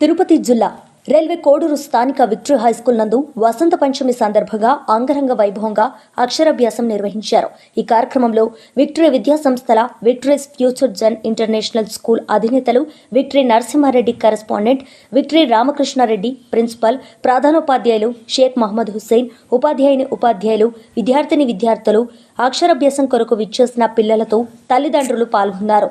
తిరుపతి జిల్లా రైల్వే కోడూరు స్థానిక victory high school నందు వసంత పంచమి సందర్భంగా అంగరంగ వైభవంగా అక్షరాభ్యాసం నిర్వహించారు. ఈ కార్యక్రమంలో విక్టరీ విద్యా సంస్థల victories future gen international school అధినేతలు victory Narasimhareddy correspondent victory Ramakrishnareddy principal ప్రధానోపాధ్యాయులు షేక్ మహమ్మద్ హుస్సేన్ ఉపాధ్యాయుని ఉపాధ్యాయులు విద్యార్థిని విద్యార్థులు అక్షరాభ్యాసం కొరకు విచ్చేసిన పిల్లలతో తల్లిదండ్రులు పాల్గొన్నారు.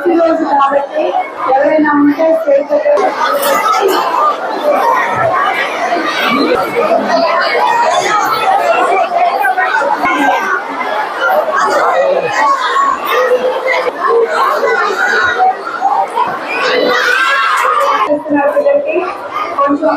మంచి రోజు కాబట్టి ఎవరైనా ఉంటే స్టేట్ దగ్గర కొంచెం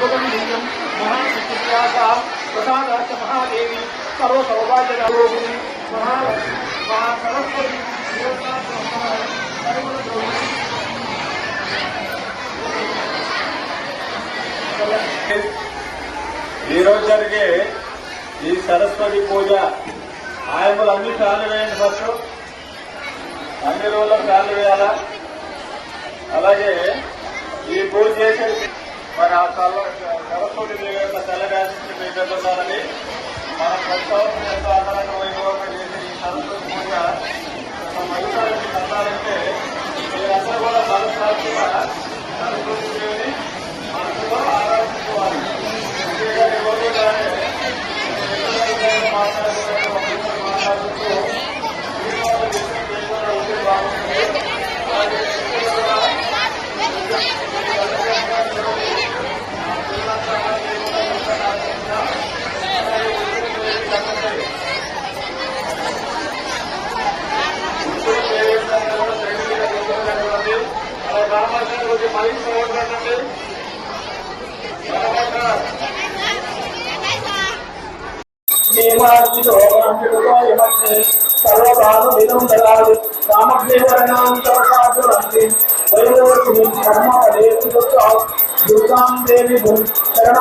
సింధూరం సుభగం లింగం మహాశక్తివ్యాస ప్రసాదాచ మహాదేవి సర్వ సౌభాగ్యదాయోగిని మహా మహా సరస్వతి ఈరోజు జరిగే ఈ సరస్వతి పూజ ఆయనలు అన్ని ఫ్యాన్లు వేయండి ఫస్ట్ అన్ని రోజుల్లో ఫ్యాన్లు వేయాలా అలాగే ఈ పూజ చేసే మరి ఆ తల సరస్వతి దేవి యొక్క తెల్లగాసి పెట్టున్నారని మన ప్రస్తావన సర్వకాలు విధంబలాలు రామదేవరణాంతరకాసురంతి వైభవతి కర్మ దుర్గాం దేవి శరణ